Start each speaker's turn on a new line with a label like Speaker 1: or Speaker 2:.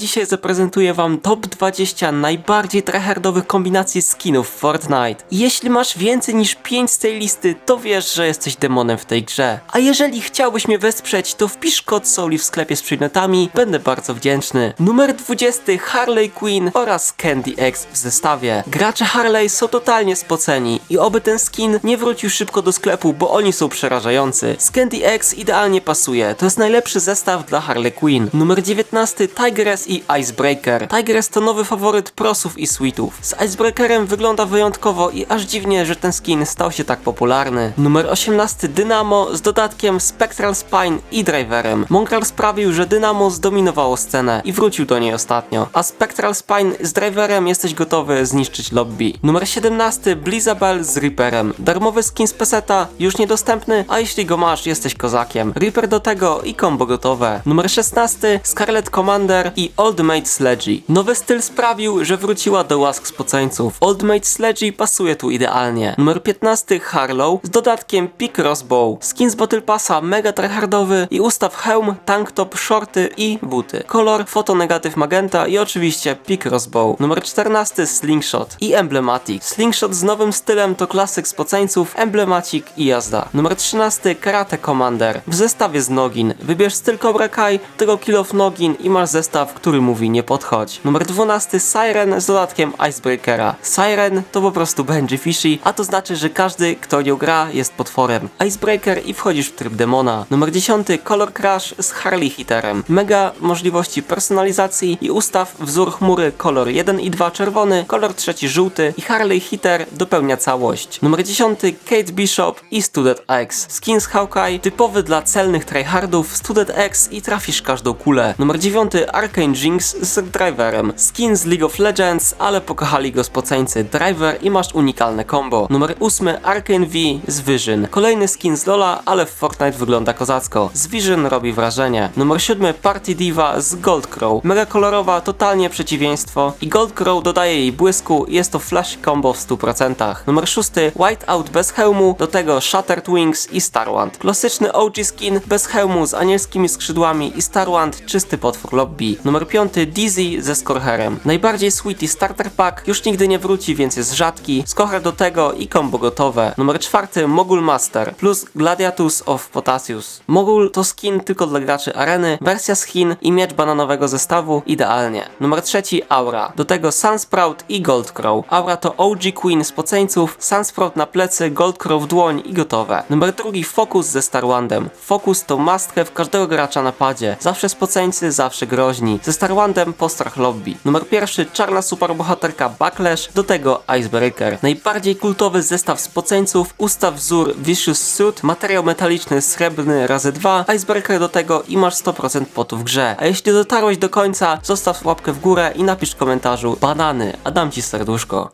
Speaker 1: Dzisiaj zaprezentuję wam top 20 najbardziej tryhardowych kombinacji skinów w Fortnite. Jeśli masz więcej niż 5 z tej listy, to wiesz, że jesteś demonem w tej grze. A jeżeli chciałbyś mnie wesprzeć, to wpisz kod Soli w sklepie z przedmiotami, będę bardzo wdzięczny. Numer 20 Harley Quinn oraz Candy X w zestawie. Gracze Harley są totalnie spoceni i oby ten skin nie wrócił szybko do sklepu, bo oni są przerażający. Z Candy X idealnie pasuje, to jest najlepszy zestaw dla Harley Quinn. Numer 19 Tigress i Icebreaker. Tigress to nowy faworyt prosów i sweetów. Z Icebreakerem wygląda wyjątkowo i aż dziwnie, że ten skin stał się tak popularny. Numer 18 Dynamo z dodatkiem Spectral Spine i Driverem. Mongrel sprawił, że Dynamo zdominowało scenę i wrócił do niej ostatnio, a Spectral Spine z Driverem jesteś gotowy zniszczyć lobby. Numer 17 Blizzabel z Reaperem. Darmowy skin z peseta, już niedostępny, a jeśli go masz, jesteś kozakiem. Reaper do tego i combo gotowe. Numer 16 Scarlet Commander i Old Mate Sledgy. Nowy styl sprawił, że wróciła do łask spoceńców. Old Mate Sledgy pasuje tu idealnie. Numer 15 Harlow z dodatkiem Pick Crossbow. Skin z Battle Passa mega tryhardowy i ustaw hełm, tank top, shorty i buty. Kolor fotonegatyw magenta i oczywiście Pick Crossbow. Numer 14 Slingshot i Emblematic. Slingshot z nowym stylem to klasyk spoceńców, Emblematic i jazda. Numer 13 Karate Commander w zestawie z Nogin. Wybierz styl Cobra Kai, tego kill of Nogin i masz zestaw, który mówi nie podchodź. Numer 12 Siren z dodatkiem Icebreakera. Siren to po prostu Benji Fishy, a to znaczy, że każdy kto nią gra jest potworem. Icebreaker i wchodzisz w tryb demona. Numer 10 Color Crash z Harley Hitterem. Mega możliwości personalizacji i ustaw wzór chmury kolor 1 i 2 czerwony, kolor 3 żółty i Harley Hitter dopełnia całość. Numer 10 Kate Bishop i Student X. Skin z Hawkeye typowy dla celnych tryhardów Student X i trafisz każdą kulę. Numer 9 Arcane Jinx z Driverem. Skin z League of Legends, ale pokochali go spoceńcy Driver i masz unikalne combo. Numer 8 Arcane V z Vision. Kolejny skin z Lola, ale w Fortnite wygląda kozacko. Z Vision robi wrażenie. Numer 7 Party Diva z Gold Crow. Mega kolorowa, totalnie przeciwieństwo i Gold Crow dodaje jej błysku i jest to flash combo w 100%. Numer 6 Whiteout bez hełmu, do tego Shattered Wings i Starwand. Klasyczny OG skin bez hełmu z anielskimi skrzydłami i Starwand czysty potwór lobby. Numer 5 Dizzy ze Skorherem. Najbardziej sweetie starter pack, już nigdy nie wróci, więc jest rzadki. Skorher do tego i combo gotowe. Numer 4 Mogul Master plus Gladiatus of Potassius. Mogul to skin tylko dla graczy areny, wersja z Chin i miecz bananowego zestawu idealnie. Numer 3 Aura. Do tego Sunsprout i Goldcrow. Aura to OG Queen z poceńców, Sunsprout na plecy, Goldcrow w dłoń i gotowe. Numer drugi Focus ze Starwandem. Focus to must have każdego gracza na padzie. Zawsze spoceńcy, zawsze groźni. Ze Starwandem postrach lobby. Numer pierwszy czarna superbohaterka Backlash, do tego Icebreaker. Najbardziej kultowy zestaw spoceńców, ustaw wzór Vicious Suit, materiał metaliczny srebrny razy 2, Icebreaker do tego i masz 100% potu w grze. A jeśli dotarłeś do końca, zostaw łapkę w górę i napisz w komentarzu banany, a dam ci serduszko.